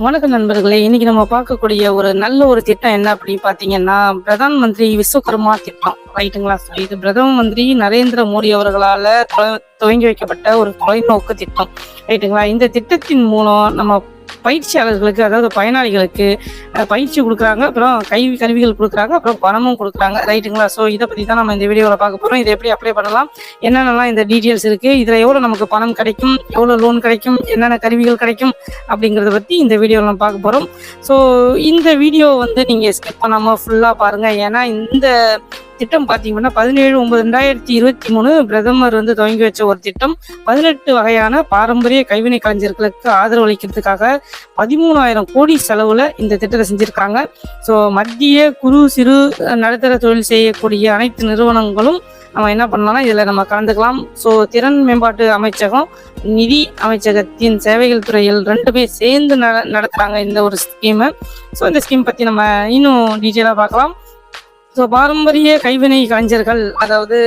வணக்கம் நண்பர்களே. இன்னைக்கு நம்ம பார்க்கக்கூடிய ஒரு நல்ல ஒரு திட்டம் என்ன அப்படின்னு பாத்தீங்கன்னா பிரதான் மந்திரி விஸ்வகர்மா திட்டம். ரைட்டுங்களா? So, இது பிரதம மந்திரி நரேந்திர மோடி அவர்களால துவங்கி வைக்கப்பட்ட ஒரு தொலைநோக்கு திட்டம். ரைட்டுங்களா? இந்த திட்டத்தின் மூலம் நம்ம பயிற்சியாளர்களுக்கு அதாவது பயனாளிகளுக்கு பயிற்சி கொடுக்குறாங்க. அப்புறம் கல்வி கருவிகள் கொடுக்குறாங்க. அப்புறம் பணமும் கொடுக்குறாங்க. ரைட்டுங்களா? ஸோ இதை பற்றி தான் நம்ம இந்த வீடியோவில் பார்க்க போகிறோம் இதை எப்படி அப்ளை பண்ணலாம்? என்னென்னலாம் இந்த டீட்டெயில்ஸ் இருக்குது இதில் எவ்வளோ நமக்கு பணம் கிடைக்கும்? எவ்வளோ லோன் கிடைக்கும்? என்னென்ன கருவிகள் கிடைக்கும்? அப்படிங்கிறத பற்றி இந்த வீடியோவில் நம்ம பார்க்க போகிறோம் ஸோ இந்த வீடியோ வந்து நீங்கள் ஸ்கிப் பண்ணாமல் ஃபுல்லாக பாருங்கள் ஏன்னா இந்த திட்டம் பார்த்தீங்கன்னா பதினேழு ஒன்பது ரெண்டாயிரத்தி இருபத்தி மூணு பிரதமர் வந்து துவங்கி வச்ச ஒரு திட்டம். பதினெட்டு வகையான பாரம்பரிய கைவினை கலைஞர்களுக்கு ஆதரவு அளிக்கிறதுக்காக பதிமூணாயிரம் கோடி செலவுல இந்த திட்டத்தை செஞ்சிருக்காங்க. ஸோ மத்திய குறு சிறு நடுத்தர தொழில் செய்யக்கூடிய அனைத்து நிறுவனங்களும் நம்ம என்ன பண்ணலாம்னா இதில் நம்ம கலந்துக்கலாம். ஸோ திறன் மேம்பாட்டு அமைச்சகம் நிதி அமைச்சகத்தின் சேவைகள் துறையில் ரெண்டுமே சேர்ந்து நட நடத்துகிறாங்க இந்த ஒரு ஸ்கீமை ஸோ இந்த ஸ்கீம் பற்றி நம்ம இன்னும் டீட்டெயிலாக பார்க்கலாம். ஸோ பாரம்பரிய கைவினை கலைஞர்கள் அதாவது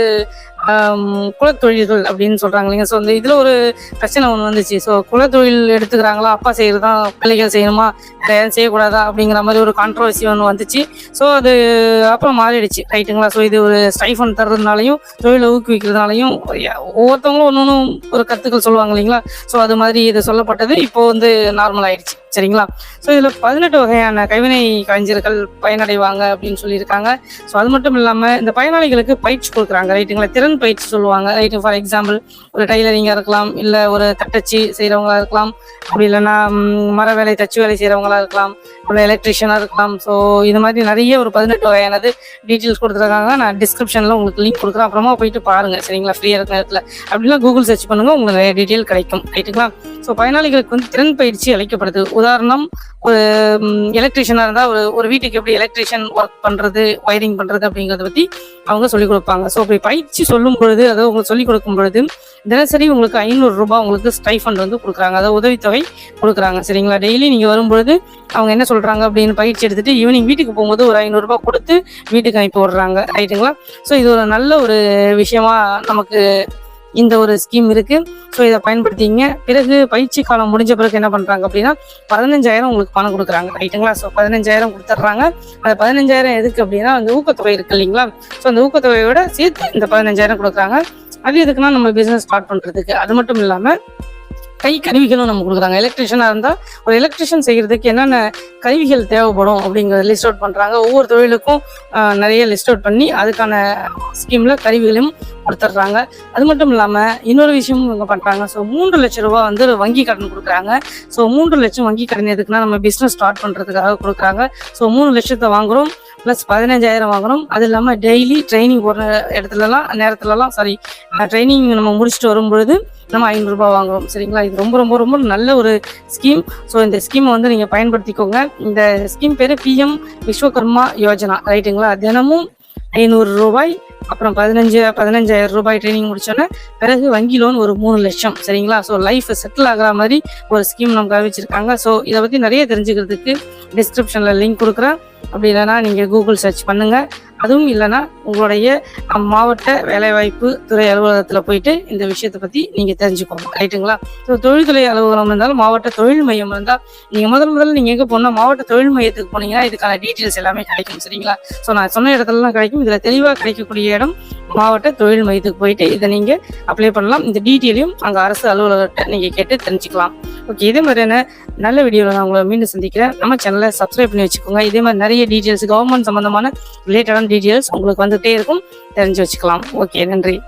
குலத்தொழில்கள் அப்படின்னு சொல்கிறாங்க இல்லைங்க. ஸோ இந்த இதில் ஒரு பிரச்சனை ஒன்று வந்துச்சு. ஸோ குலத்தொழில் எடுத்துக்கிறாங்களா? அப்பா செய்கிறது தான் பிள்ளைகள் செய்யணுமா? வேற யாரும் செய்யக்கூடாதா? அப்படிங்கிற மாதிரி ஒரு கான்ட்ரவர்சி ஒன்று வந்துச்சு. ஸோ அது அப்புறம் மாறிடுச்சு. ரைட்டுங்களா? ஸோ இது ஒரு ஸ்டைஃபன் தர்றதுனாலையும் தொழிலை ஊக்குவிக்கிறதுனாலையும் ஒவ்வொருத்தவங்களும் ஒன்று ஒன்றும் ஒரு கருத்துக்கள் சொல்லுவாங்க இல்லைங்களா? ஸோ அது மாதிரி இது சொல்லப்பட்டது. இப்போ வந்து நார்மல் ஆயிடுச்சு. சரிங்களா? ஸோ இதில் பதினெட்டு வகையான கைவினை கலைஞர்கள் பயனடைவாங்க அப்படின்னு சொல்லியிருக்காங்க. ஸோ அது மட்டும் இல்லாமல் இந்த பயனாளிகளுக்கு பயிற்சி கொடுக்குறாங்க. ரைட்டுங்களா? திறன் போயிட்டு சொல்லுவாங்க. ரைட் ஃபார் எக்ஸாம்பிள் ஒரு டைலரிங்காக இருக்கலாம் இல்லை ஒரு தட்டச்சு செய்கிறவங்களா இருக்கலாம். அப்படி இல்லைன்னா மர வேலை தச்சு வேலை செய்கிறவங்களா இருக்கலாம். அப்புறம் எலக்ட்ரிஷியனாக இருக்கலாம். ஸோ இது மாதிரி நிறைய ஒரு பதினெட்டு வகையானது டீட்டெயில்ஸ் கொடுத்துருக்காங்க. நான் டிஸ்கிரிப்ஷனில் உங்களுக்கு லிங்க் கொடுக்குறேன். அப்புறமா போயிட்டு பாருங்கள் சரிங்களா? ஃப்ரீயாக இருக்கிற நேரத்தில். அப்படின்னா கூகுள் சர்ச் பண்ணுங்கள் உங்களுக்கு நிறைய டீட்டெயில் கிடைக்கும். ரைட்டுங்களா ஸோ பயனாளிகளுக்கு வந்து திறன் பயிற்சி அளிக்கப்படுது. உதாரணம் ஒரு எலக்ட்ரிஷியனாக இருந்தால் ஒரு ஒரு வீட்டுக்கு எப்படி எலக்ட்ரிஷியன் ஒர்க் பண்ணுறது ஒயரிங் பண்ணுறது அப்படிங்கிறத பற்றி அவங்க சொல்லிக் கொடுப்பாங்க. ஸோ அப்படி பயிற்சி சொல்லும் பொழுது அதாவது உங்களுக்கு சொல்லிக் கொடுக்கும் பொழுது தினசரி உங்களுக்கு ஐநூறுரூபா உங்களுக்கு ஸ்டைஃபண்ட் வந்து கொடுக்குறாங்க. அதாவது உதவித்தொகை கொடுக்குறாங்க. சரிங்களா? டெய்லி நீங்கள் வரும்பொழுது அவங்க என்ன சொல்கிறாங்க அப்படின்னு பயிற்சி எடுத்துட்டு ஈவினிங் வீட்டுக்கு போகும்போது ஒரு ஐநூறுரூபா கொடுத்து வீட்டுக்கு அனுப்பி விடுறாங்க. ரைட்டுங்களா ஸோ இது ஒரு நல்ல ஒரு விஷயமா நமக்கு இந்த ஒரு ஸ்கீம் இருக்கு. ஸோ இதை பயன்படுத்திங்க. பிறகு பயிற்சி காலம் முடிஞ்ச பிறகு என்ன பண்றாங்க அப்படின்னா பதினஞ்சாயிரம் உங்களுக்கு பணம் கொடுக்குறாங்க. ரைட்டுங்களா ஸோ பதினஞ்சாயிரம் கொடுத்துட்றாங்க. அந்த பதினஞ்சாயிரம் எதுக்கு அப்படின்னா அந்த ஊக்கத்தொகை இருக்கு இல்லைங்களா? ஸோ அந்த ஊக்கத்தொகையோட சேர்த்து இந்த பதினஞ்சாயிரம் கொடுக்குறாங்க. அது எதுக்குன்னா நம்ம பிஸ்னஸ் ஸ்டார்ட் பண்ணுறதுக்கு அது மட்டும் இல்லாமல் கை கருவிகளும் நம்ம கொடுக்குறாங்க. எலக்ட்ரிஷியனாக இருந்தால் ஒரு எலக்ட்ரிஷியன் செய்கிறதுக்கு என்னென்ன கருவிகள் தேவைப்படும் அப்படிங்கிறத லிஸ்ட் அவுட் பண்ணுறாங்க ஒவ்வொரு தொழிலுக்கும் நிறைய லிஸ்ட் அவுட் பண்ணி அதுக்கான ஸ்கீமில் கருவிகளையும் கொடுத்துட்றாங்க. அது மட்டும் இல்லாமல் இன்னொரு விஷயமும் இவங்க பண்ணுறாங்க ஸோ மூன்று லட்சம் ரூபா வந்து வங்கி கடன் கொடுக்குறாங்க. ஸோ மூன்று லட்சம் வங்கி கடன் எதுக்குன்னா நம்ம பிஸ்னஸ் ஸ்டார்ட் பண்ணுறதுக்காக கொடுக்குறாங்க. ஸோ மூணு லட்சத்தை வாங்குகிறோம் ப்ளஸ் பதினஞ்சாயிரம் வாங்குறோம். அது இல்லாமல் டெய்லி ட்ரைனிங் போடுற இடத்துலலாம் நேரத்துலலாம் சாரி ட்ரைனிங் நம்ம முடிச்சுட்டு வரும்பொழுது நம்ம ஐநூறுரூபா வாங்குறோம். சரிங்களா? இது ரொம்ப ரொம்ப ரொம்ப நல்ல ஒரு ஸ்கீம் ஸோ இந்த ஸ்கீமை வந்து நீங்கள் பயன்படுத்திக்கோங்க. இந்த ஸ்கீம் பேர் பிஎம் விஸ்வகர்மா யோஜனா. ரைட்டுங்களா தினமும் ஐநூறு ரூபாய் அப்புறம் பதினஞ்சு பதினஞ்சாயிரம் ரூபாய் ட்ரைனிங் முடிச்சோன்னே பிறகு வங்கி லோன் ஒரு மூணு லட்சம் சரிங்களா? ஸோ லைஃப் செட்டில் ஆகிற மாதிரி ஒரு ஸ்கீம் நமக்கு அறிவிச்சிருக்காங்க. ஸோ இதை பற்றி நிறைய தெரிஞ்சுக்கிறதுக்கு டிஸ்கிரிப்ஷனில் லிங்க் கொடுக்குறேன். அப்படி இல்லைன்னா நீங்கள் கூகுள் சர்ச் பண்ணுங்கள் அதுவும் இல்லைன்னா உங்களுடைய மாவட்ட வேலைவாய்ப்பு துறை அலுவலகத்தில் போயிட்டு இந்த விஷயத்தை பற்றி நீங்கள் தெரிஞ்சுக்கோங்க. ரைட்டுங்களா ஸோ தொழில்துறை அலுவலகம் இருந்தாலும் மாவட்ட தொழில் மையம் இருந்தால் நீங்கள் முதல் முதல்ல நீங்கள் எங்கே போனால் மாவட்ட தொழில் மையத்துக்கு போனீங்கன்னா இதுக்கான டீட்டெயில்ஸ் எல்லாமே கிடைக்கும். சரிங்களா? ஸோ நான் சொன்ன இடத்துலலாம் கிடைக்கும். இதில் தெளிவாக கிடைக்கக்கூடிய இடம் மாவட்ட தொழில் மையத்துக்கு போயிட்டு இதை நீங்கள் அப்ளை பண்ணலாம். இந்த டீட்டெயிலையும் அங்கே அரசு அலுவலகத்தை நீங்கள் கேட்டு தெரிஞ்சுக்கலாம். ஓகே இதே மாதிரியான நல்ல வீடியோவில் நான் உங்களை மீண்டும் சந்திக்கிறேன். நம்ம சேனலை சப்ஸ்கிரைப் பண்ணி வச்சுக்கோங்க. இதே மாதிரி நிறைய டீட்டெயில்ஸ் கவர்மெண்ட் சம்மந்தமான ரிலேட்டடான டீட்டெயில்ஸ் உங்களுக்கு வந்துகிட்டே இருக்கும். தெரிஞ்சு வச்சுக்கலாம். ஓகே நன்றி.